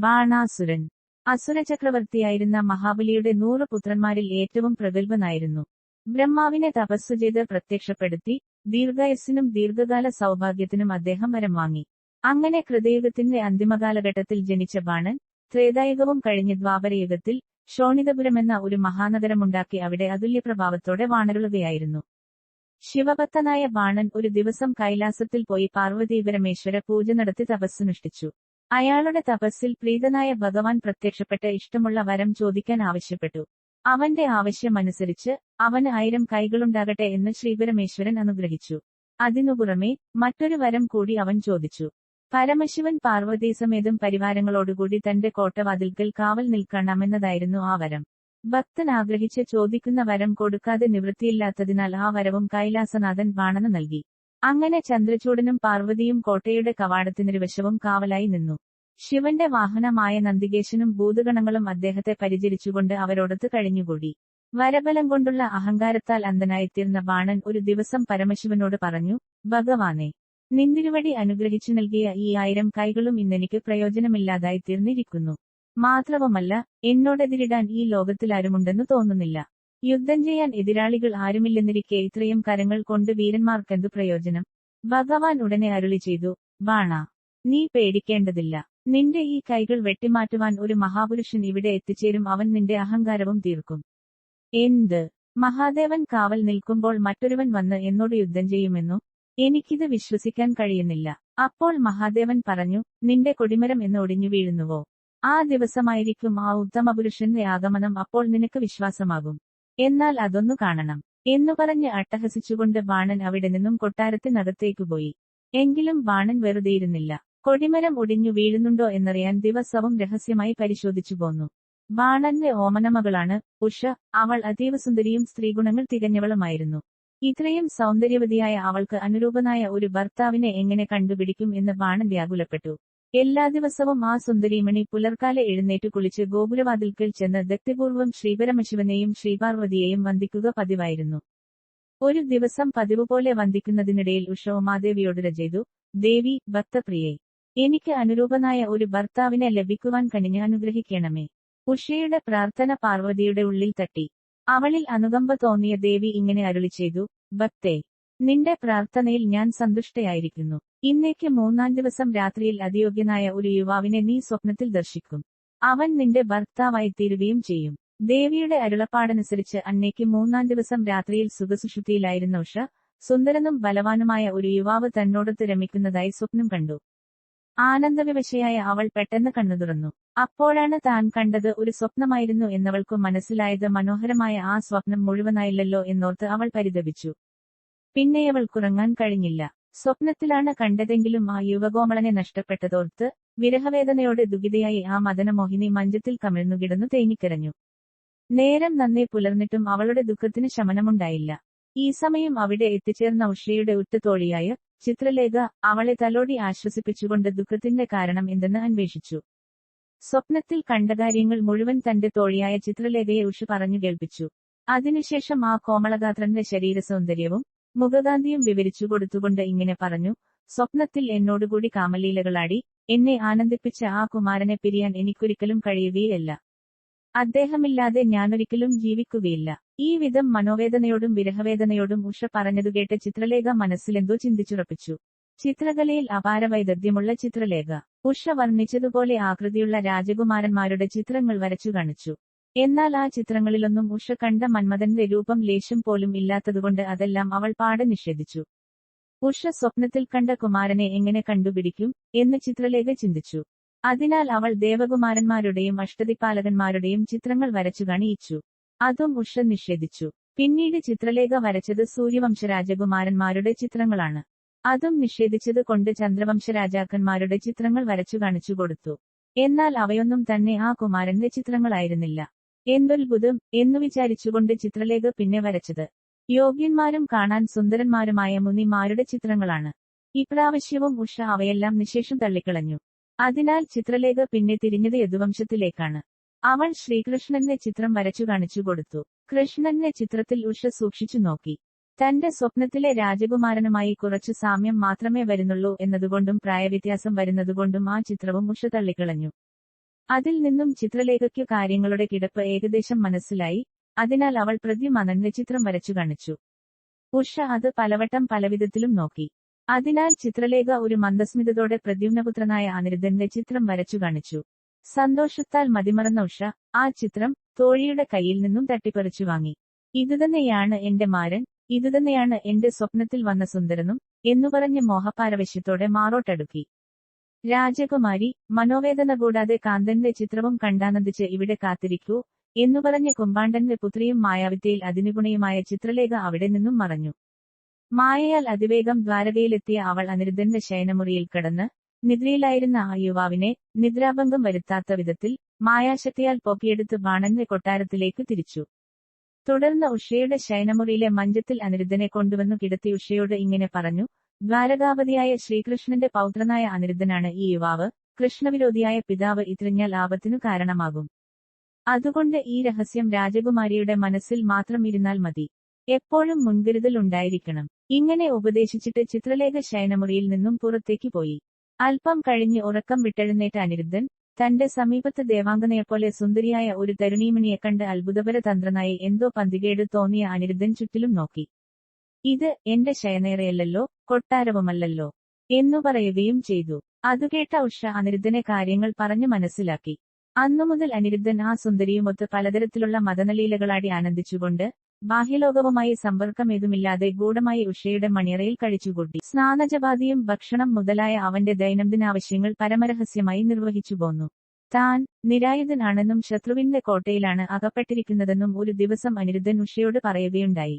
ബാണാസുരൻ. അസുരചക്രവർത്തിയായിരുന്ന മഹാബലിയുടെ നൂറ് പുത്രന്മാരിൽ ഏറ്റവും പ്രഗത്ഭനായിരുന്നു. ബ്രഹ്മാവിനെ തപസ്സു ചെയ്ത് പ്രത്യക്ഷപ്പെടുത്തി ദീർഘയസ്സിനും ദീർഘകാല സൗഭാഗ്യത്തിനും അദ്ദേഹം വരം വാങ്ങി. അങ്ങനെ കൃതയുഗത്തിന്റെ അന്തിമകാലഘട്ടത്തിൽ ജനിച്ച ബാണൻ ത്രേതായുഗവും കഴിഞ്ഞ ദ്വാപരയുഗത്തിൽ ശോണിതപുരമെന്ന ഒരു മഹാനഗരമുണ്ടാക്കി അവിടെ അതുല്യപ്രഭാവത്തോടെ വാണരുളുകയായിരുന്നു. ശിവഭക്തനായ ബാണൻ ഒരു ദിവസം കൈലാസത്തിൽ പോയി പാർവതീപരമേശ്വര പൂജ നടത്തി തപസ്സനുഷ്ഠിച്ചു. അയാളുടെ തപസ്സിൽ പ്രീതനായ ഭഗവാൻ പ്രത്യക്ഷപ്പെട്ട് ഇഷ്ടമുള്ള വരം ചോദിക്കാൻ ആവശ്യപ്പെട്ടു. അവന്റെ ആവശ്യമനുസരിച്ച് അവന് ആയിരം കൈകളുണ്ടാകട്ടെ എന്ന് ശ്രീപരമേശ്വരൻ അനുഗ്രഹിച്ചു. അതിനു പുറമെ മറ്റൊരു വരം കൂടി അവൻ ചോദിച്ചു. പരമശിവൻ പാർവതീസമേതം പരിവാരങ്ങളോടുകൂടി തന്റെ കോട്ടവാതിൽക്കൽ കാവൽ നിൽക്കണമെന്നതായിരുന്നു ആ വരം. ഭക്തൻ ആഗ്രഹിച്ച് ചോദിക്കുന്ന വരം കൊടുക്കാതെ നിവൃത്തിയില്ലാത്തതിനാൽ ആ വരവും കൈലാസനാഥൻ വാണന നൽകി. അങ്ങനെ ചന്ദ്രചൂടനും പാർവതിയും കോട്ടയുടെ കവാടത്തിനൊരു വശവും കാവലായി നിന്നു. ശിവന്റെ വാഹനമായ നന്ദികേശനും ഭൂതഗണങ്ങളും അദ്ദേഹത്തെ പരിചരിച്ചുകൊണ്ട് അവരോടൊത്ത് കഴിഞ്ഞുകൂടി. വരബലം കൊണ്ടുള്ള അഹങ്കാരത്താൽ അന്ധനായിത്തീർന്ന ബാണൻ ഒരു ദിവസം പരമശിവനോട് പറഞ്ഞു ഭഗവാനെ നിന്തിരുവടി അനുഗ്രഹിച്ചു നൽകിയ ഈ ആയിരം കൈകളും ഇന്നെനിക്ക് പ്രയോജനമില്ലാതായി തീർന്നിരിക്കുന്നു മാത്രവുമല്ല എന്നോടെതിരിടാൻ ഈ ലോകത്തിലാരുമുണ്ടെന്ന് തോന്നുന്നില്ല. യുദ്ധം ചെയ്യാൻ എതിരാളികൾ ആരുമില്ലെന്നിരിക്കെ ഇത്രയും കരങ്ങൾ കൊണ്ട് വീരന്മാർക്കെന്തു പ്രയോജനം? ഭഗവാൻ ഉടനെ അരുളി ചെയ്തു ബാണ നീ പേടിക്കേണ്ടതില്ല. നിന്റെ ഈ കൈകൾ വെട്ടിമാറ്റുവാൻ ഒരു മഹാപുരുഷൻ ഇവിടെ എത്തിച്ചേരും അവൻ നിന്റെ അഹങ്കാരവും തീർക്കും. എന്ത്? മഹാദേവൻ കാവൽ നിൽക്കുമ്പോൾ മറ്റൊരുവൻ വന്ന് എന്നോട് യുദ്ധം ചെയ്യുമെന്നു എനിക്കിത് വിശ്വസിക്കാൻ കഴിയുന്നില്ല. അപ്പോൾ മഹാദേവൻ പറഞ്ഞു നിന്റെ കൊടിമരം എന്ന് ഒടിഞ്ഞു വീഴുന്നുവോ? ആ ദിവസമായിരിക്കും ആ ഉത്തമപുരുഷന്റെ ആഗമനം അപ്പോൾ നിനക്ക് വിശ്വാസമാകും. എന്നാൽ അതൊന്നു കാണണം. എന്നു പറഞ്ഞ് അട്ടഹസിച്ചുകൊണ്ട് ബാണൻ അവിടെ നിന്നും കൊട്ടാരത്തിനകത്തേക്ക് പോയി. എങ്കിലും ബാണൻ വെറുതെയിരുന്നില്ല. കൊടിമരം ഒടിഞ്ഞു വീഴുന്നുണ്ടോ എന്നറിയാൻ ദിവസവും രഹസ്യമായി പരിശോധിച്ചു പോന്നു. ബാണന്റെ ഓമനമകളാണ് ഉഷ അവൾ അതീവ സുന്ദരിയും സ്ത്രീഗുണങ്ങൾ തികഞ്ഞവളുമായിരുന്നു. ഇത്രയും സൗന്ദര്യവതിയായ അവൾക്ക് അനുരൂപനായ ഒരു ഭർത്താവിനെ എങ്ങനെ കണ്ടുപിടിക്കും എന്ന് ബാണൻ വ്യാകുലപ്പെട്ടു. എല്ലാ ദിവസവും ആ സുന്ദരീമണി പുലർക്കാലെ എഴുന്നേറ്റ് കുളിച്ച് ഗോപുരവാതിൽക്കൽ ചെന്ന് ദക്തിപൂർവം ശ്രീപരമശിവനെയും ശ്രീപാർവതിയെയും വന്ദിക്കുക പതിവായിരുന്നു. ഒരു ദിവസം പതിവുപോലെ വന്ദിക്കുന്നതിനിടയിൽ ഉഷ ഉമാദേവിയോട് ചെയ്തു ദേവി ഭക്തപ്രിയെ എനിക്ക് അനുരൂപനായ ഒരു ഭർത്താവിനെ ലഭിക്കുവാൻ കനിഞ്ഞ് അനുഗ്രഹിക്കണമേ. ഉഷയുടെ പ്രാർത്ഥന പാർവതിയുടെ ഉള്ളിൽ തട്ടി. അവളിൽ അനുകമ്പ തോന്നിയ ദേവി ഇങ്ങനെ അരുളി ചെയ്തു ഭക്തേ നിന്റെ പ്രാർത്ഥനയിൽ ഞാൻ സന്തുഷ്ടയായിരിക്കുന്നു. ഇന്നേക്ക് മൂന്നാം ദിവസം രാത്രിയിൽ അതിയോഗ്യനായ ഒരു യുവാവിനെ നീ സ്വപ്നത്തിൽ ദർശിക്കും. അവൻ നിന്റെ ഭർത്താവായി തീരുകയും ചെയ്യും. ദേവിയുടെ അരുളപ്പാടനുസരിച്ച് അന്നേക്ക് മൂന്നാം ദിവസം രാത്രിയിൽ സുഖസുഷുതിയിലായിരുന്ന ഉഷ സുന്ദരനും ബലവാനുമായ ഒരു യുവാവ് തന്നോടൊത്ത് രമിക്കുന്നതായി സ്വപ്നം കണ്ടു. ആനന്ദവിവശയായ അവൾ പെട്ടെന്ന് കണ്ണു തുറന്നു. അപ്പോഴാണ് താൻ കണ്ടത് ഒരു സ്വപ്നമായിരുന്നു എന്നവൾക്കു മനസ്സിലായത് മനോഹരമായ ആ സ്വപ്നം മുഴുവനായില്ലല്ലോ എന്നോർത്ത് അവൾ പരിതപിച്ചു. പിന്നെയവൾക്കുറങ്ങാൻ കഴിഞ്ഞില്ല. സ്വപ്നത്തിലാണ് കണ്ടതെങ്കിലും ആ യുവകോമളനെ നഷ്ടപ്പെട്ടതോർത്ത് വിരഹവേദനയോടെ ദുഃഖിതയായി ആ മദനമോഹിനി മഞ്ചത്തിൽ കമിഴ്ന്നു കിടന്നു തേങ്ങിക്കരഞ്ഞു. നേരം നന്നേ പുലർന്നിട്ടും അവളുടെ ദുഃഖത്തിന് ശമനമുണ്ടായില്ല. ഈ സമയം അവിടെ എത്തിച്ചേർന്ന ഉഷയുടെ ഉറ്റുതോഴിയായ ചിത്രലേഖ അവളെ തലോടി ആശ്വസിപ്പിച്ചുകൊണ്ട് ദുഃഖത്തിന്റെ കാരണം എന്തെന്ന് അന്വേഷിച്ചു. സ്വപ്നത്തിൽ കണ്ട കാര്യങ്ങൾ മുഴുവൻ തന്റെ തോഴിയായ ചിത്രലേഖയെ ഉഷ പറഞ്ഞു കേൾപ്പിച്ചു. അതിനുശേഷം ആ കോമളഗാത്രന്റെ ശരീരസൗന്ദര്യവും മുഖകാന്തിയും വിവരിച്ചു കൊടുത്തുകൊണ്ട് ഇങ്ങനെ പറഞ്ഞു സ്വപ്നത്തിൽ എന്നോടുകൂടി കാമലീലകളാടി എന്നെ ആനന്ദിപ്പിച്ച ആ കുമാരനെ പിരിയാൻ എനിക്കൊരിക്കലും കഴിയുകയില്ല. അദ്ദേഹമില്ലാതെ ഞാനൊരിക്കലും ജീവിക്കുകയില്ല. ഈ വിധം മനോവേദനയോടും വിരഹവേദനയോടും ഉഷ പറഞ്ഞതു കേട്ട് ചിത്രലേഖ മനസ്സിലെന്തോ ചിന്തിച്ചുറപ്പിച്ചു. ചിത്രകലയിൽ അപാര വൈദഗ്ധ്യമുള്ള ചിത്രലേഖ. ഉഷ വർണിച്ചതുപോലെ ആകൃതിയുള്ള രാജകുമാരന്മാരുടെ ചിത്രങ്ങൾ വരച്ചു കാണിച്ചു. എന്നാൽ ആ ചിത്രങ്ങളിലൊന്നും ഉഷ കണ്ട മന്മഥന്റെ രൂപം ലേശം പോലും ഇല്ലാത്തതുകൊണ്ട് അതെല്ലാം അവൾ പാടെ നിഷേധിച്ചു. ഉഷ സ്വപ്നത്തിൽ കണ്ട കുമാരനെ എങ്ങനെ കണ്ടുപിടിക്കും എന്ന് ചിത്രലേഖ ചിന്തിച്ചു. അതിനാൽ അവൾ ദേവകുമാരന്മാരുടെയും അഷ്ടതിപാലകന്മാരുടെയും ചിത്രങ്ങൾ വരച്ചു കാണിയിച്ചു അതും ഉഷ നിഷേധിച്ചു. പിന്നീട് ചിത്രലേഖ വരച്ചത് സൂര്യവംശരാജകുമാരന്മാരുടെ ചിത്രങ്ങളാണ്. അതും നിഷേധിച്ചത് കൊണ്ട് ചന്ദ്രവംശ രാജാക്കന്മാരുടെ ചിത്രങ്ങൾ വരച്ചു കാണിച്ചു കൊടുത്തു. എന്നാൽ അവയൊന്നും തന്നെ ആ കുമാരന്റെ ചിത്രങ്ങളായിരുന്നില്ല. എന്തൊത്ഭുതം എന്നു വിചാരിച്ചുകൊണ്ട് ചിത്രലേഖ പിന്നെ വരച്ചത്. യോഗ്യന്മാരും കാണാൻ സുന്ദരന്മാരുമായ മുനിമാരുടെ ചിത്രങ്ങളാണ്. ഇപ്രാവശ്യവും ഉഷ അവയെല്ലാം നിശേഷം തള്ളിക്കളഞ്ഞു. അതിനാൽ ചിത്രലേഖ പിന്നെ തിരിഞ്ഞത് യദുവംശത്തിലേക്കാണ്. അവൾ ശ്രീകൃഷ്ണന്റെ ചിത്രം വരച്ചു കാണിച്ചു കൊടുത്തു. കൃഷ്ണന്റെ ചിത്രത്തിൽ ഉഷ സൂക്ഷിച്ചു നോക്കി. തന്റെ സ്വപ്നത്തിലെ രാജകുമാരനുമായി കുറച്ചു സാമ്യം മാത്രമേ വരുന്നുള്ളൂ എന്നതുകൊണ്ടും പ്രായവ്യത്യാസം വരുന്നതുകൊണ്ടും ആ ചിത്രവും ഉഷ തള്ളിക്കളഞ്ഞു. അതിൽ നിന്നും ചിത്രലേഖയ്ക്കു കാര്യങ്ങളുടെ കിടപ്പ് ഏകദേശം മനസ്സിലായി. അതിനാൽ അവൾ പ്രദ്യുമനന്റെ ചിത്രം വരച്ചു കാണിച്ചു. ഉഷ അത് പലവട്ടം പലവിധത്തിലും നോക്കി. അതിനാൽ ചിത്രലേഖ ഒരു മന്ദസ്മിതത്തോടെ പ്രദ്യുമ്നപുത്രനായ അനിരുദ്ധന്റെ ചിത്രം വരച്ചു കാണിച്ചു. സന്തോഷത്താൽ മതിമറന്ന ഉഷ ആ ചിത്രം തോഴിയുടെ കയ്യിൽ നിന്നും തട്ടിപ്പറിച്ചു വാങ്ങി. ഇതുതന്നെയാണ് എന്റെ മാരൻ ഇതുതന്നെയാണ് എന്റെ സ്വപ്നത്തിൽ വന്ന സുന്ദരനും എന്നു പറഞ്ഞ് മോഹപാരവശ്യത്തോടെ മാറോട്ടടുക്കി. രാജകുമാരി മനോവേദന കൂടാതെ കാന്തന്റെ ചിത്രവും കണ്ടാനന്ദിച്ച് ഇവിടെ കാത്തിരിക്കൂ എന്നു പറഞ്ഞ് കുമ്പാണ്ടന്റെ പുത്രിയും മായാവിദ്യയിൽ അതിനുഗുണയുമായ ചിത്രലേഖ അവിടെ നിന്നും മറഞ്ഞു. മായയാൽ അതിവേഗം ദ്വാരകയിലെത്തിയ അവൾ അനിരുദ്ധന്റെ ശയനമുറിയിൽ കടന്ന് നിദ്രയിലായിരുന്ന ആ യുവാവിനെ നിദ്രാഭംഗം വരുത്താത്ത വിധത്തിൽ മായാശക്തിയാൽ പൊക്കിയെടുത്ത് ബാണന്റെ കൊട്ടാരത്തിലേക്ക് തിരിച്ചു. തുടർന്ന് ഉഷയുടെ ശയനമുറിയിലെ മഞ്ചത്തിൽ അനിരുദ്ധനെ കൊണ്ടുവന്നു കിടത്തി ഉഷയോട് ഇങ്ങനെ പറഞ്ഞു ദ്വാരകാപതിയായ ശ്രീകൃഷ്ണന്റെ പൗത്രനായ അനിരുദ്ധനാണ് ഈ യുവാവ്. കൃഷ്ണവിരോധിയായ പിതാവ് ഇത്രഞ്ഞാൽ ആപത്തിനു കാരണമാകും. അതുകൊണ്ട് ഈ രഹസ്യം രാജകുമാരിയുടെ മനസ്സിൽ മാത്രം ഇരുന്നാൽ മതി. എപ്പോഴും മുൻകരുതൽ ഉണ്ടായിരിക്കണം ഇങ്ങനെ ഉപദേശിച്ചിട്ട് ചിത്രലേഖ ശയനമുറിയിൽ നിന്നും പുറത്തേക്ക് പോയി. അല്പം കഴിഞ്ഞ് ഉറക്കം വിട്ടെഴുന്നേറ്റ അനിരുദ്ധൻ തന്റെ സമീപത്ത് ദേവാംഗനയെപ്പോലെ സുന്ദരിയായ ഒരു തരുണീമണിയെ കണ്ട് അത്ഭുതപര തന്ത്രനായി എന്തോ പന്തികേട് തോന്നിയ അനിരുദ്ധൻ ചുറ്റിലും നോക്കി. ഇത് എന്റെ ശയനേറയല്ലല്ലോ കൊട്ടാരവുമല്ലല്ലോ എന്നു പറയുകയും ചെയ്തു. അതുകേട്ട ഉഷ അനിരുദ്ധനെ കാര്യങ്ങൾ പറഞ്ഞു മനസ്സിലാക്കി. അന്നുമുതൽ അനിരുദ്ധൻ ആ സുന്ദരിയുമൊത്ത് പലതരത്തിലുള്ള മതനലീലകളാടി ആനന്ദിച്ചുകൊണ്ട് ബാഹ്യലോകവുമായി സമ്പർക്കമേതുമില്ലാതെ ഗൂഢമായി ഉഷയുടെ മണിയറയിൽ കഴിച്ചുകൂട്ടി സ്നാനജപാതിയും ഭക്ഷണം മുതലായ അവന്റെ ദൈനംദിന ആവശ്യങ്ങൾ പരമരഹസ്യമായി നിർവഹിച്ചു പോന്നു. താൻ നിരായുധനാണെന്നും ശത്രുവിന്റെ കോട്ടയിലാണ് അകപ്പെട്ടിരിക്കുന്നതെന്നും ഒരു ദിവസം അനിരുദ്ധൻ ഉഷയോട് പറയുകയുണ്ടായി.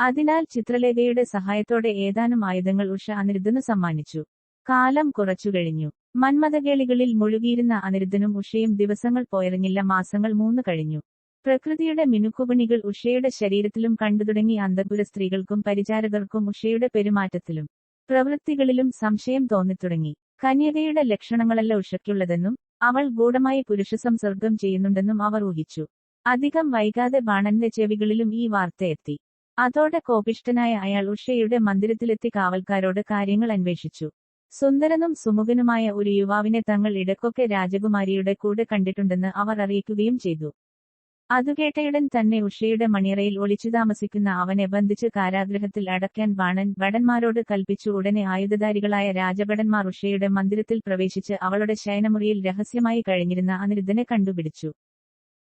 അതിനാൽ ചിത്രലേഖയുടെ സഹായത്തോടെ ഏതാനും ആയുധങ്ങൾ ഉഷ അനിരുദ്ധന് സമ്മാനിച്ചു. കാലം കുറച്ചു കഴിഞ്ഞു. മന്മഥകേളികളിൽ മുഴുകിയിരുന്ന അനിരുദ്ധനും ഉഷയും ദിവസങ്ങൾ പോയിറങ്ങില്ല മാസങ്ങൾ മൂന്ന് കഴിഞ്ഞു. പ്രകൃതിയുടെ മിനുക്കുപണികൾ ഉഷയുടെ ശരീരത്തിലും കണ്ടു തുടങ്ങി അന്തപുര സ്ത്രീകൾക്കും പരിചാരകർക്കും ഉഷയുടെ പെരുമാറ്റത്തിലും പ്രവൃത്തികളിലും സംശയം തോന്നിത്തുടങ്ങി. കന്യകയുടെ ലക്ഷണങ്ങളല്ല ഉഷയ്ക്കുള്ളതെന്നും അവൾ ഗൂഢമായി പുരുഷ സംസർഗം ചെയ്യുന്നുണ്ടെന്നും അവർ ഊഹിച്ചു. അധികം വൈകാതെ ബാണന്റെ ചെവികളിലും ഈ വാർത്തയെത്തി അതോടെ കോപിഷ്ടനായ അയാൾ ഉഷയുടെ മന്ദിരത്തിലെത്തി കാവൽക്കാരോട് കാര്യങ്ങൾ അന്വേഷിച്ചു. സുന്ദരനും സുമുഖനുമായ ഒരു യുവാവിനെ തങ്ങൾ ഇടക്കൊക്കെ രാജകുമാരിയുടെ കൂടെ കണ്ടിട്ടുണ്ടെന്ന് അവർ അറിയിക്കുകയും ചെയ്തു. അതുകേട്ടയുടൻ തന്നെ ഉഷയുടെ മണിയറയിൽ ഒളിച്ചു താമസിക്കുന്ന അവനെ ബന്ധിച്ച് കാരാഗ്രഹത്തിൽ അടയ്ക്കാൻ ബാണൻ ഭടന്മാരോട് കൽപ്പിച്ചു. ഉടനെ ആയുധധാരികളായ രാജഭടന്മാർ ഉഷയുടെ മന്ദിരത്തിൽ പ്രവേശിച്ച് അവളുടെ ശയനമുറിയിൽ രഹസ്യമായി കഴിഞ്ഞിരുന്ന അനിരുദ്ധനെ കണ്ടുപിടിച്ചു.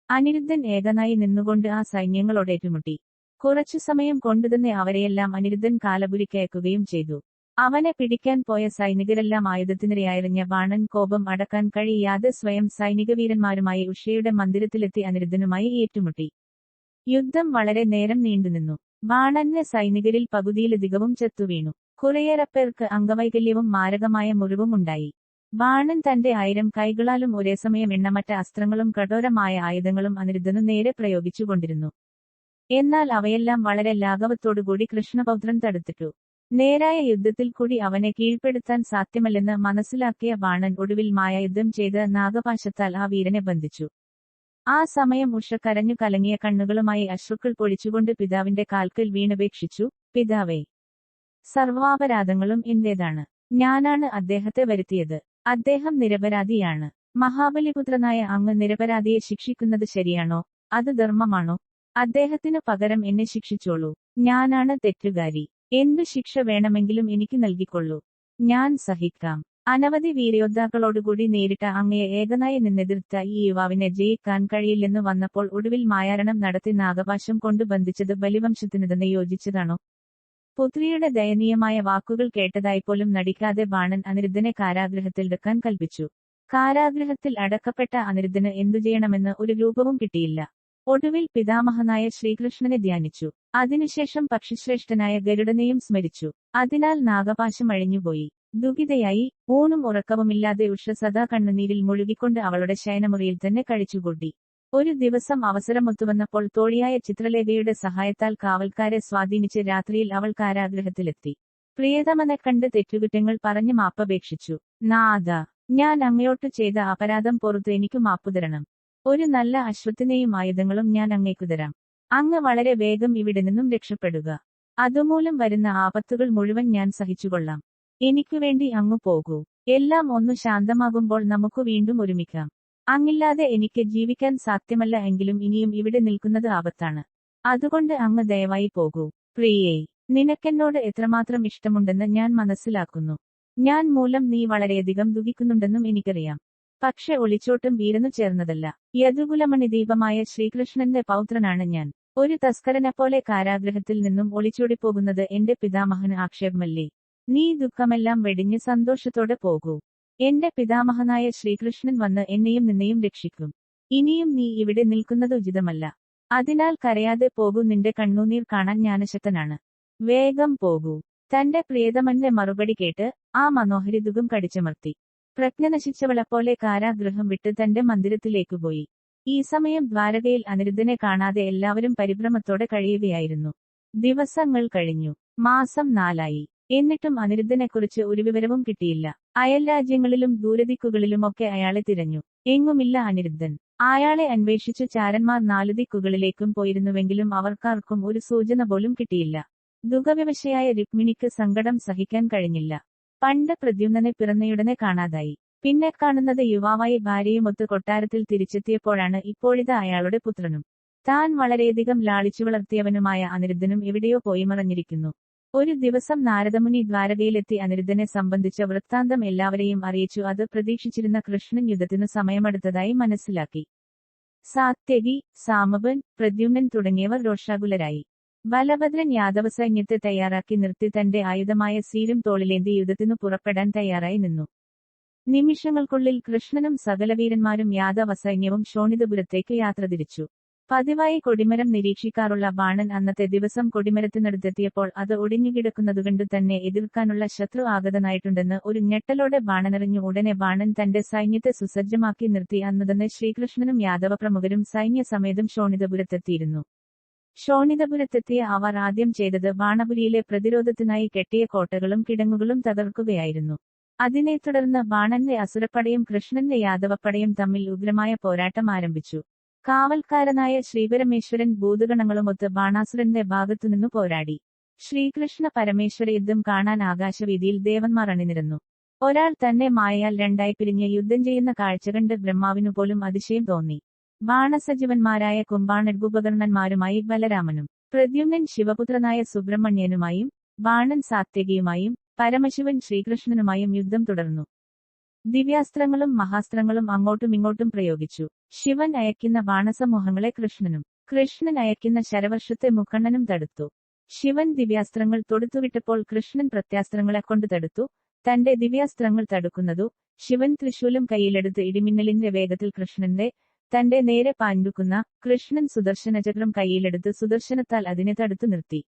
അനിരുദ്ധൻ ഏകനായി നിന്നുകൊണ്ട് ആ സൈന്യങ്ങളോട് ഏറ്റുമുട്ടി. കുറച്ചു സമയം കൊണ്ടുതന്നെ അവരെയെല്ലാം അനിരുദ്ധൻ കാലപുരിക്കയക്കുകയും ചെയ്തു. അവനെ പിടിക്കാൻ പോയ സൈനികരെല്ലാം ആയുധത്തിനിരയായിരുന്ന വാണൻ കോപം അടക്കാൻ കഴിയാതെ സ്വയം സൈനികവീരന്മാരുമായി ഉഷയുടെ മന്ദിരത്തിലെത്തി അനിരുദ്ധനുമായി ഏറ്റുമുട്ടി. യുദ്ധം വളരെ നേരം നീണ്ടുനിന്നു. ബാണന് സൈനികരിൽ പകുതിയിലധികവും ചത്തുവീണു. കുറേയേറെ പേർക്ക് അംഗവൈകല്യവും മാരകമായ മുറിവും ഉണ്ടായി. ബാണൻ തന്റെ ആയിരം കൈകളാലും ഒരേസമയം എണ്ണമറ്റ അസ്ത്രങ്ങളും കഠോരമായ ആയുധങ്ങളും അനിരുദ്ധനു നേരെ പ്രയോഗിച്ചുകൊണ്ടിരുന്നു. എന്നാൽ അവയെല്ലാം വളരെ ലാഘവത്തോടുകൂടി കൃഷ്ണപൗത്രൻ തടുത്തിട്ടു. നേരായ യുദ്ധത്തിൽ കൂടി അവനെ കീഴ്പ്പെടുത്താൻ സാധ്യമല്ലെന്ന് മനസ്സിലാക്കിയ ബാണൻ ഒടുവിൽ മായായുദ്ധം ചെയ്ത് നാഗപാശത്താൽ ആ വീരനെ ബന്ധിച്ചു. ആ സമയം ഉഷ കരഞ്ഞു കലങ്ങിയ കണ്ണുകളുമായി അശ്രുക്കൾ പൊളിച്ചുകൊണ്ട് പിതാവിന്റെ കാൽക്കൽ വീണപേക്ഷിച്ചു പിതാവേ സർവാപരാധങ്ങളും എന്റേതാണ്. ഞാനാണ് അദ്ദേഹത്തെ വരുത്തിയത്. അദ്ദേഹം നിരപരാധിയാണ്. മഹാബലിപുത്രനായ അങ്ങ് നിരപരാധിയെ ശിക്ഷിക്കുന്നത് ശരിയാണോ? അത് ധർമ്മമാണോ? അദ്ദേഹത്തിനു പകരം എന്നെ ശിക്ഷിച്ചോളൂ. ഞാനാണ് തെറ്റുകാരി. എന്തു ശിക്ഷ വേണമെങ്കിലും എനിക്ക് നൽകിക്കൊള്ളൂ. ഞാൻ സഹിക്കാം. അനവധി വീരയോദ്ധാക്കളോടുകൂടി നേരിട്ട അങ്ങയെ ഏകനായി നിന്നെതിർത്ത ഈ യുവാവിനെ ജയിക്കാൻ കഴിയില്ലെന്ന് വന്നപ്പോൾ ഒടുവിൽ മായാരണം നടത്തി നാഗപാശം കൊണ്ട് ബന്ധിച്ചത് ബലിവംശത്തിന് തന്നെ യോജിച്ചതാണോ? പുത്രിയുടെ ദയനീയമായ വാക്കുകൾ കേട്ടതായി പോലും നടിക്കാതെ ബാണൻ അനിരുദ്ധനെ കാരാഗ്രഹത്തിൽ കാരാഗ്രഹത്തിലെടുക്കാൻ കൽപ്പിച്ചു. കാരാഗ്രഹത്തിൽ അടക്കപ്പെട്ട അനിരുദ്ധന് എന്തു ചെയ്യണമെന്ന് ഒരു രൂപവും കിട്ടിയില്ല. ഒടുവിൽ പിതാമഹനായ ശ്രീകൃഷ്ണനെ ധ്യാനിച്ചു. അതിനുശേഷം പക്ഷിശ്രേഷ്ഠനായ ഗരുഡനെയും സ്മരിച്ചു. അതിനാൽ നാഗപാശം അഴിഞ്ഞുപോയി. ദുഃഖിതയായി ഊണും ഉറക്കവുമില്ലാതെ ഉഷ സദാ കണ്ണുനീരിൽ മുഴുകിക്കൊണ്ട് അവളുടെ ശയനമുറിയിൽ തന്നെ കഴിച്ചുകൂട്ടി. ഒരു ദിവസം അവസരമൊത്തുവന്നപ്പോൾ തോഴിയായ ചിത്രലേഖയുടെ സഹായത്താൽ കാവൽക്കാരെ സ്വാധീനിച്ച് രാത്രിയിൽ അവൾ കാരാഗ്രഹത്തിലെത്തി പ്രിയതമനെ കണ്ട് തെറ്റുകുറ്റങ്ങൾ പറഞ്ഞ് മാപ്പപേക്ഷിച്ചു. നാദ ഞാൻ അങ്ങയോട്ട് ചെയ്ത അപരാധം പുറത്ത് എനിക്ക് മാപ്പുതരണം ഒരു നല്ല അശ്വത്തിനെയും ആയുധങ്ങളും ഞാൻ അങ്ങേക്കു തരാം. അങ്ങ് വളരെ വേഗം ഇവിടെ നിന്നും രക്ഷപ്പെടുക. അതുമൂലം വരുന്ന ആപത്തുകൾ മുഴുവൻ ഞാൻ സഹിച്ചുകൊള്ളാം. എനിക്കു വേണ്ടി അങ്ങു പോകൂ. എല്ലാം ഒന്നു ശാന്തമാകുമ്പോൾ നമുക്ക് വീണ്ടും ഒരുമിക്കാം. അങ്ങില്ലാതെ എനിക്ക് ജീവിക്കാൻ സാധ്യമല്ല എങ്കിലും ഇനിയും ഇവിടെ നിൽക്കുന്നത് ആപത്താണ്. അതുകൊണ്ട് അങ്ങ് ദയവായി പോകൂ. പ്രിയേ നിനക്കെന്നോട് എത്രമാത്രം ഇഷ്ടമുണ്ടെന്ന് ഞാൻ മനസ്സിലാക്കുന്നു. ഞാൻ മൂലം നീ വളരെയധികം ദുഃഖിക്കുന്നുണ്ടെന്നും എനിക്കറിയാം. പക്ഷെ ഒളിച്ചോട്ടും വീരന്നു ചേർന്നതല്ല. യദുകുലമണി ദീപമായ ശ്രീകൃഷ്ണന്റെ പൗത്രനാണ് ഞാൻ. ഒരു തസ്കരനെപ്പോലെ കാരാഗ്രഹത്തിൽ നിന്നും ഒളിച്ചോടിപ്പോകുന്നത് എന്റെ പിതാമഹന് ആക്ഷേപമല്ലേ? നീ ദുഃഖമെല്ലാം വെടിഞ്ഞ് സന്തോഷത്തോടെ പോകൂ. എന്റെ പിതാമഹനായ ശ്രീകൃഷ്ണൻ വന്ന് എന്നെയും നിന്നെയും രക്ഷിക്കും. ഇനിയും നീ ഇവിടെ നിൽക്കുന്നത് ഉചിതമല്ല. അതിനാൽ കരയാതെ പോകൂ നിന്റെ കണ്ണുനീർ കാണാൻ ജ്ഞാനശക്തനാണ്. വേഗം പോകൂ. തന്റെ പ്രിയതമന്റെ മറുപടി കേട്ട് ആ മനോഹരി ദുഃഖം കടിച്ചമർത്തി. പ്രജ്ഞ നശിച്ചവളെപ്പോലെ കാരാഗൃഹം വിട്ട് തന്റെ മന്ദിരത്തിലേക്ക് പോയി. ഈ സമയം ദ്വാരകയിൽ അനിരുദ്ധനെ കാണാതെ എല്ലാവരും പരിഭ്രമത്തോടെ കഴിയുകയായിരുന്നു. ദിവസങ്ങൾ കഴിഞ്ഞു. മാസം നാലായി. എന്നിട്ടും അനിരുദ്ധനെക്കുറിച്ച് ഒരു വിവരവും കിട്ടിയില്ല. അയൽ രാജ്യങ്ങളിലും ദൂരദിക്കുകളിലുമൊക്കെ അയാളെ തിരഞ്ഞു. എങ്ങുമില്ല അനിരുദ്ധൻ. അയാളെ അന്വേഷിച്ചു ചാരന്മാർ നാലു ദിക്കുകളിലേക്കും പോയിരുന്നുവെങ്കിലും അവർക്കാർക്കും ഒരു സൂചന പോലും കിട്ടിയില്ല. ദുഃഖവിവശയായ രുക്മിണിക്ക് സങ്കടം സഹിക്കാൻ കഴിഞ്ഞില്ല. പണ്ട് പ്രദ്യുമ്നനെ പിറന്നയുടനെ കാണാതായി. പിന്നെ കാണുന്നത് യുവാവായി ഭാര്യയുമൊത്ത് കൊട്ടാരത്തിൽ തിരിച്ചെത്തിയപ്പോഴാണ് ഇപ്പോഴിത് അയാളുടെ പുത്രനും. താൻ വളരെയധികം ലാളിച്ചു വളർത്തിയവനുമായ അനിരുദ്ധനും എവിടെയോ പോയി മറഞ്ഞിരിക്കുന്നു. ഒരു ദിവസം നാരദമുനി ദ്വാരകയിലെത്തി അനിരുദ്ധനെ സംബന്ധിച്ച വൃത്താന്തം എല്ലാവരെയും അറിയിച്ചു. അത് പ്രതീക്ഷിച്ചിരുന്ന കൃഷ്ണൻ യുദ്ധത്തിനു സമയമെടുത്തതായി മനസ്സിലാക്കി. സാത്യകി സാമപൻ പ്രദ്യുമ്നൻ തുടങ്ങിയവർ രോഷാകുലരായി. ബലഭദ്രൻ യാദവ സൈന്യത്തെ തയ്യാറാക്കി നിർത്തി തന്റെ ആയുധമായ സീരും തോളിലേന്തി യുദ്ധത്തിനു പുറപ്പെടാൻ തയ്യാറായി നിന്നു. നിമിഷങ്ങൾക്കുള്ളിൽ കൃഷ്ണനും സകലവീരന്മാരും യാദവ സൈന്യവും ശോണിതപുരത്തേക്ക് യാത്ര തിരിച്ചു. പതിവായി കൊടിമരം നിരീക്ഷിക്കാറുള്ള ബാണൻ അന്നത്തെ ദിവസം കൊടിമരത്തിനടുത്തെത്തിയപ്പോൾ അത് ഒടിഞ്ഞുകിടക്കുന്നതുകൊണ്ട് തന്നെ എതിർക്കാനുള്ള ശത്രു ആഗതനായിട്ടുണ്ടെന്ന് ഒരു ഞെട്ടലോടെ ബാണനറിഞ്ഞു ഉടനെ ബാണൻ തന്റെ സൈന്യത്തെ സുസജ്ജമാക്കി നിർത്തി അന്നതന്നെ ശ്രീകൃഷ്ണനും യാദവ പ്രമുഖരും സൈന്യസമേതം ശോണിതപുരത്തെത്തിയിരുന്നു ശോണിതപുരത്തെത്തിയ അവർ ആദ്യം ചെയ്തത് ബാണപുരിയിലെ പ്രതിരോധത്തിനായി കെട്ടിയ കോട്ടകളും കിടങ്ങുകളും തകർക്കുകയായിരുന്നു. അതിനെ തുടർന്ന് ബാണന്റെ അസുരപ്പടയും കൃഷ്ണന്റെ യാദവപ്പടയും തമ്മിൽ ഉഗ്രമായ പോരാട്ടം ആരംഭിച്ചു. കാവൽക്കാരനായ ശ്രീപരമേശ്വരൻ ഭൂതഗണങ്ങളുമൊത്ത് ബാണാസുരന്റെ ഭാഗത്തുനിന്നു പോരാടി. ശ്രീകൃഷ്ണ പരമേശ്വര യുദ്ധം കാണാൻ ആകാശവീതിയിൽ ദേവന്മാർ അണിനിരുന്നു. ഒരാൾ തന്നെ മായയാൽ രണ്ടായി പിരിഞ്ഞ് യുദ്ധം ചെയ്യുന്ന കാഴ്ച കണ്ട് ബ്രഹ്മാവിനു പോലും അതിശയം തോന്നി. ബാണസജീവന്മാരായ കുമ്പാണഡ്ഗുപകർണന്മാരുമായി ബലരാമനും പ്രദ്യുമ്നൻ ശിവപുത്രനായ സുബ്രഹ്മണ്യനുമായും ബാണൻ സാത്യകിയുമായും പരമശിവൻ ശ്രീകൃഷ്ണനുമായും യുദ്ധം തുടർന്നു. ദിവ്യാസ്ത്രങ്ങളും മഹാസ്ത്രങ്ങളും അങ്ങോട്ടും ഇങ്ങോട്ടും പ്രയോഗിച്ചു. ശിവൻ അയക്കുന്ന ബാണസമൂഹങ്ങളെ കൃഷ്ണനും കൃഷ്ണൻ അയക്കുന്ന ശരവർഷത്തെ മുഖണ്ണനും തടുത്തു. ശിവൻ ദിവ്യാസ്ത്രങ്ങൾ തൊടുത്തുവിട്ടപ്പോൾ കൃഷ്ണൻ പ്രത്യാസ്ത്രങ്ങളെ കൊണ്ട് തടുത്തു. തന്റെ ദിവ്യാസ്ത്രങ്ങൾ തടുക്കുന്നതു ശിവൻ തൃശൂലും കയ്യിലെടുത്ത് ഇടിമിന്നലിന്റെ വേഗത്തിൽ കൃഷ്ണന്റെ തന്റെ നേരെ പാൻഡുക്കുന്ന കൃഷ്ണൻ സുദർശനചക്രം കയ്യിലെടുത്ത് സുദർശനത്താൽ അതിനെ തടുത്തു നിർത്തി.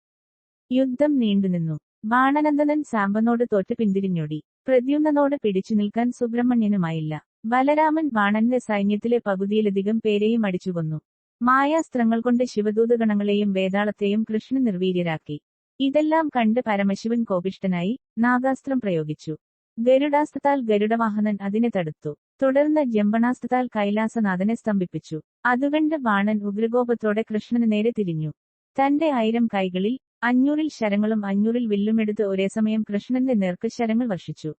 യുദ്ധം നീണ്ടുനിന്നു ബാണനന്ദനൻ സാമ്പനോട് തോറ്റ് പിന്തിരിഞ്ഞോടി. പ്രദ്യുന്നനോട് പിടിച്ചു നിൽക്കാൻ സുബ്രഹ്മണ്യനുമായില്ല. ബലരാമൻ ബാണന്റെ സൈന്യത്തിലെ പകുതിയിലധികം പേരെയും അടിച്ചുകൊന്നു മായാസ്ത്രങ്ങൾ കൊണ്ട് ശിവദൂതഗണങ്ങളെയും വേതാളത്തെയും കൃഷ്ണൻ നിർവീര്യരാക്കി. ഇതെല്ലാം കണ്ട് പരമശിവൻ കോപിഷ്ടനായി നാഗാസ്ത്രം പ്രയോഗിച്ചു. ഗരുഡാസ്ത്രത്താൽ ഗരുഡവാഹനൻ അതിനെ തടുത്തു. തുടർന്ന് ജമ്പണാസ്ത്രത്താൽ കൈലാസനാഥനെ സ്തംഭിപ്പിച്ചു. അതുകണ്ട് ബാണൻ ഉഗ്രകോപത്തോടെ കൃഷ്ണന് നേരെ തിരിഞ്ഞു. തന്റെ ആയിരം കൈകളിൽ അഞ്ഞൂറിൽ ശരങ്ങളും അഞ്ഞൂറിൽ വില്ലുമെടുത്ത് ഒരേ സമയം കൃഷ്ണന്റെ നേർക്ക് ശരങ്ങൾ വർഷിച്ചു.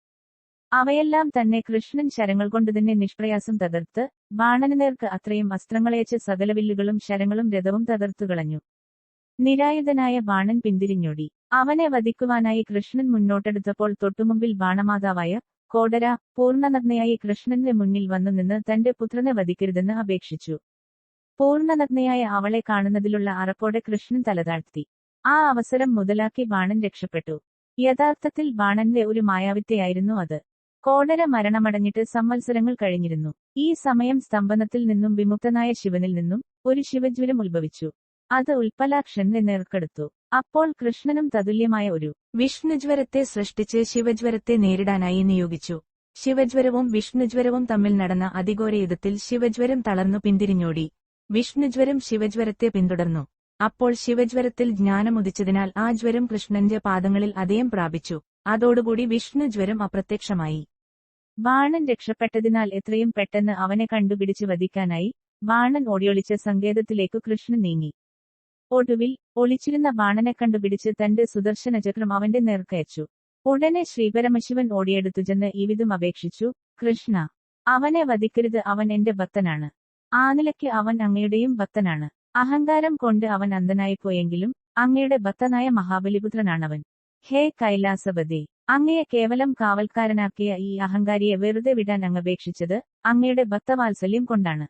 അവയെല്ലാം തന്നെ കൃഷ്ണൻ ശരങ്ങൾ കൊണ്ട് തന്നെ നിഷ്പ്രയാസം തകർത്ത് ബാണന് നേർക്ക് അത്രയും അസ്ത്രങ്ങളയച്ച് സകല വില്ലുകളും ശരങ്ങളും രഥവും തകർത്തു കളഞ്ഞു. നിരായുധനായ ബാണൻ പിന്തിരിഞ്ഞോടി. അവനെ വധിക്കുവാനായി കൃഷ്ണൻ മുന്നോട്ടെടുത്തപ്പോൾ തൊട്ടുമുമ്പിൽ ബാണമാതാവായ കോടര പൂർണനഗ്നയായി കൃഷ്ണന്റെ മുന്നിൽ വന്നു നിന്ന് തന്റെ പുത്രനെ വധിക്കരുതെന്ന് അപേക്ഷിച്ചു. പൂർണനഗ്നയായ അവളെ കാണുന്നതിലുള്ള അറപ്പോടെ കൃഷ്ണൻ തലതാഴ്ത്തി. ആ അവസരം മുതലാക്കി ബാണൻ രക്ഷപ്പെട്ടു. യഥാർത്ഥത്തിൽ ബാണന്റെ ഒരു മായാവിത്തയായിരുന്നു അത്. കോടര മരണമടഞ്ഞിട്ട് സംവത്സരങ്ങൾ കഴിഞ്ഞിരുന്നു. ഈ സമയം സ്തംഭനത്തിൽ നിന്നും വിമുക്തനായ ശിവനിൽ നിന്നും ഒരു ശിവജ്വരം ഉത്ഭവിച്ചു. അത് ഉൽപ്പലാക്ഷന്റെ നേർക്കെടുത്തു അപ്പോൾ കൃഷ്ണനും തതുല്യമായ ഒരു വിഷ്ണുജ്വരത്തെ സൃഷ്ടിച്ച് ശിവജ്വരത്തെ നേരിടാനായി നിയോഗിച്ചു. ശിവജ്വരവും വിഷ്ണുജ്വരവും തമ്മിൽ നടന്ന അതിഘോര യുദ്ധത്തിൽ ശിവജ്വരം തളർന്നു പിന്തിരിഞ്ഞോടി. വിഷ്ണുജ്വരം ശിവജ്വരത്തെ പിന്തുടർന്നു. അപ്പോൾ ശിവജ്വരത്തിൽ ജ്ഞാനമുദിച്ചതിനാൽ ആ ജ്വരം കൃഷ്ണന്റെ പാദങ്ങളിൽ അതയം പ്രാപിച്ചു. അതോടുകൂടി വിഷ്ണുജ്വരം അപ്രത്യക്ഷമായി. ബാണൻ രക്ഷപ്പെട്ടതിനാൽ എത്രയും പെട്ടെന്ന് അവനെ കണ്ടുപിടിച്ച് വധിക്കാനായി ബാണൻ ഓടിയൊളിച്ച സങ്കേതത്തിലേക്കു കൃഷ്ണൻ നീങ്ങി. ഒടുവിൽ ഒളിച്ചിരുന്ന ബാണനെ കണ്ടുപിടിച്ച് തന്റെ സുദർശന ചക്രം അവന്റെ നേർക്കയച്ചു. ഉടനെ ശ്രീപരമശിവൻ ഓടിയെടുത്തു ചെന്ന് ഇവിധം അപേക്ഷിച്ചു കൃഷ്ണ അവനെ വധിക്കരുത് അവൻ എന്റെ ഭക്തനാണ്. ആ നിലയ്ക്ക് അവൻ അങ്ങയുടെയും ഭക്തനാണ്. അഹങ്കാരം കൊണ്ട് അവൻ അന്ധനായിപ്പോയെങ്കിലും അങ്ങയുടെ ഭക്തനായ മഹാബലിപുത്രനാണവൻ. ഹേ കൈലാസപതി അങ്ങയെ കേവലം കാവൽക്കാരനാക്കിയ ഈ അഹങ്കാരിയെ വെറുതെ വിടാൻ അങ്ങപേക്ഷിച്ചത് അങ്ങയുടെ ഭക്തവാത്സല്യം കൊണ്ടാണ്.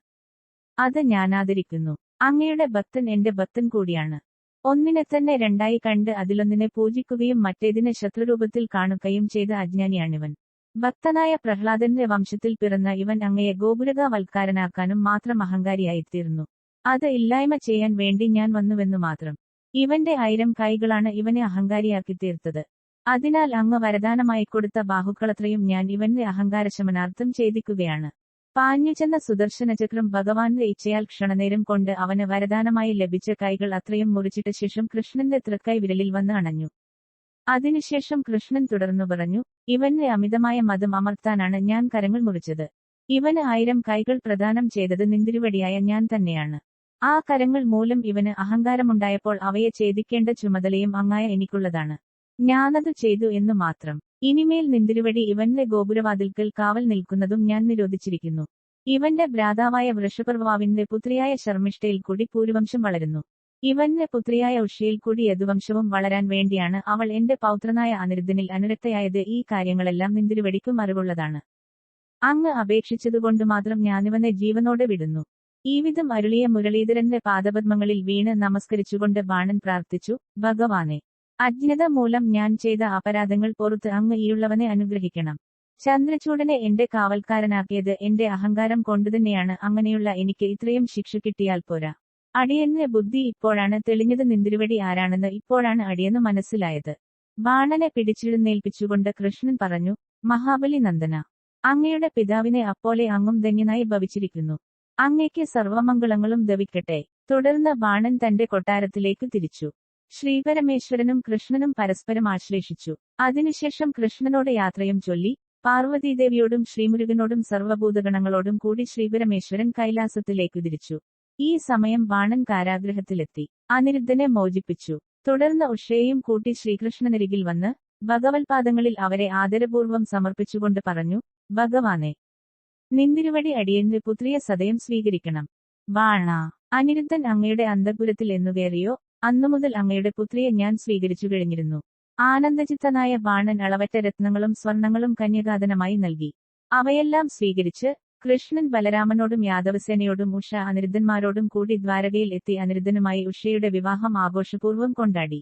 അത് ഞാൻ ആദരിക്കുന്നു അങ്ങയുടെ ഭക്തൻ എന്റെ ഭക്തൻ കൂടിയാണ്. ഒന്നിനെ തന്നെ രണ്ടായി കണ്ട് അതിലൊന്നിനെ പൂജിക്കുകയും മറ്റേതിനെ ശത്രുരൂപത്തിൽ കാണുകയും ചെയ്ത അജ്ഞാനിയാണിവൻ. ഭക്തനായ പ്രഹ്ലാദന്റെ വംശത്തിൽ പിറന്ന ഇവൻ അങ്ങയെ ഗോപുരകാവൽക്കാരനാക്കാനും മാത്രം അഹങ്കാരിയായിത്തീർന്നു. അത് ഇല്ലായ്മ ചെയ്യാൻ വേണ്ടി ഞാൻ വന്നുവെന്നു മാത്രം. ഇവന്റെ ആയിരം കൈകളാണ് ഇവനെ അഹങ്കാരിയാക്കി തീർത്തത് അതിനാൽ അങ്ങ് വരദാനമായി കൊടുത്ത ബാഹുക്കളത്രയും ഞാൻ ഇവന്റെ അഹങ്കാരശമനാർത്ഥം ഛേദിക്കുകയാണ്. പാഞ്ഞുചെന്ന സുദർശനചക്രം ഭഗവാന്റെ ഇച്ഛയാൽ ക്ഷണനേരം കൊണ്ട് അവന് വരദാനമായി ലഭിച്ച കൈകൾ അത്രയും മുറിച്ചിട്ട ശേഷം കൃഷ്ണന്റെ തൃക്കൈ വിരലിൽ വന്ന് അണഞ്ഞു. അതിനുശേഷം കൃഷ്ണൻ തുടർന്നു പറഞ്ഞു ഇവന്റെ അമിതമായ മതം അമർത്താനാണ് ഞാൻ കരങ്ങൾ മുറിച്ചത്. ഇവന് ആയിരം കൈകൾ പ്രദാനം ചെയ്തത് നിന്തിരുവടിയായ ഞാൻ തന്നെയാണ്. ആ കരങ്ങൾ മൂലം ഇവന് അഹങ്കാരമുണ്ടായപ്പോൾ അവയെ ഛേദിക്കേണ്ട ചുമതലയും അങ്ങായ എനിക്കുള്ളതാണ്. ഞാനത് ചെയ്തു എന്നു മാത്രം. ഇനിമേൽ നിന്തിരുവടി ഇവന്റെ ഗോപുരവാതിൽക്കൽ കാവൽ നിൽക്കുന്നതും ഞാൻ നിരോധിച്ചിരിക്കുന്നു. ഇവന്റെ ഭ്രാതാവായ വൃഷപർവാവിന്റെ പുത്രിയായ ശർമ്മിഷ്ഠയിൽ കൂടി പൂരുവംശം വളരുന്നു. ഇവന്റെ പുത്രിയായ ഉഷയിൽ കൂടി യദുവംശവും വളരാൻ വേണ്ടിയാണ് അവൾ എന്റെ പൗത്രനായ അനിരുദ്ധനിൽ അനുരക്തയായത് ഈ കാര്യങ്ങളെല്ലാം നിന്തിരുവടിക്കും അറിവുള്ളതാണ് അങ്ങ് അപേക്ഷിച്ചതുകൊണ്ട് മാത്രം ഞാനിവനെ ജീവനോടെ വിടുന്നു. ഈ വിധം അരുളിയ മുരളീധരന്റെ പാദപത്മങ്ങളിൽ വീണ് നമസ്കരിച്ചുകൊണ്ട് ബാണൻ പ്രാർത്ഥിച്ചു ഭഗവാനെ. അജ്ഞത മൂലം ഞാൻ ചെയ്ത അപരാധങ്ങൾ പുറത്ത് അങ്ങ് ഈയുള്ളവനെ അനുഗ്രഹിക്കണം. ചന്ദ്രചൂടനെ എന്റെ കാവൽക്കാരനാക്കിയത് എന്റെ അഹങ്കാരം കൊണ്ടുതന്നെയാണ്. അങ്ങനെയുള്ള എനിക്ക് ഇത്രയും ശിക്ഷ കിട്ടിയാൽ പോരാ. അടിയന്റെ ബുദ്ധി ഇപ്പോഴാണ് തെളിഞ്ഞത്. നിന്തിരുവടി ആരാണെന്ന് ഇപ്പോഴാണ് അടിയെന്ന് മനസ്സിലായത്. ബാണനെ പിടിച്ചിടുന്നേൽപ്പിച്ചുകൊണ്ട് കൃഷ്ണൻ പറഞ്ഞു മഹാബലി നന്ദന അങ്ങയുടെ പിതാവിനെ അപ്പോലെ അങ്ങും ധന്യനായി ഭവിച്ചിരിക്കുന്നു. അങ്ങയ്ക്ക് സർവമംഗളങ്ങളും ദവിക്കട്ടെ. തുടർന്ന് ബാണൻ തന്റെ കൊട്ടാരത്തിലേക്ക് തിരിച്ചു. ശ്രീപരമേശ്വരനും കൃഷ്ണനും പരസ്പരം ആശ്ലേഷിച്ചു. അതിനുശേഷം കൃഷ്ണനോട് യാത്രയും ചൊല്ലി പാർവതീദേവിയോടും ശ്രീമുരുകനോടും സർവഭൂതഗണങ്ങളോടും കൂടി ശ്രീപരമേശ്വരൻ കൈലാസത്തിലേക്ക് തിരിച്ചു. ഈ സമയം ബാണൻ കാരാഗ്രഹത്തിലെത്തി. അനിരുദ്ധനെ മോചിപ്പിച്ചു. തുടർന്ന് ഉഷയെയും കൂട്ടി ശ്രീകൃഷ്ണനരികിൽ വന്ന് ഭഗവത്പാദങ്ങളിൽ അവരെ ആദരപൂർവം സമർപ്പിച്ചുകൊണ്ട് പറഞ്ഞു ഭഗവാനെ നിന്തിരുവടി അടിയന്റെ പുത്രിയെ സദയം സ്വീകരിക്കണം. ബാണ അനിരുദ്ധൻ അങ്ങയുടെ അന്തപുരത്തിൽ എന്നുകയറിയോ അന്നുമുതൽ അമ്മയുടെ പുത്രിയെ ഞാൻ സ്വീകരിച്ചു കഴിഞ്ഞിരുന്നു. ആനന്ദചിത്തനായ ബാണൻ അളവറ്റ രത്നങ്ങളും സ്വർണങ്ങളും കന്യകാതനമായി നൽകി. അവയെല്ലാം സ്വീകരിച്ച് കൃഷ്ണൻ ബലരാമനോടും യാദവസേനയോടും ഉഷ അനിരുദ്ധന്മാരോടും കൂടി ദ്വാരകയിൽ എത്തി അനിരുദ്ധനുമായി ഉഷയുടെ വിവാഹം ആഘോഷപൂർവം കൊണ്ടാടി.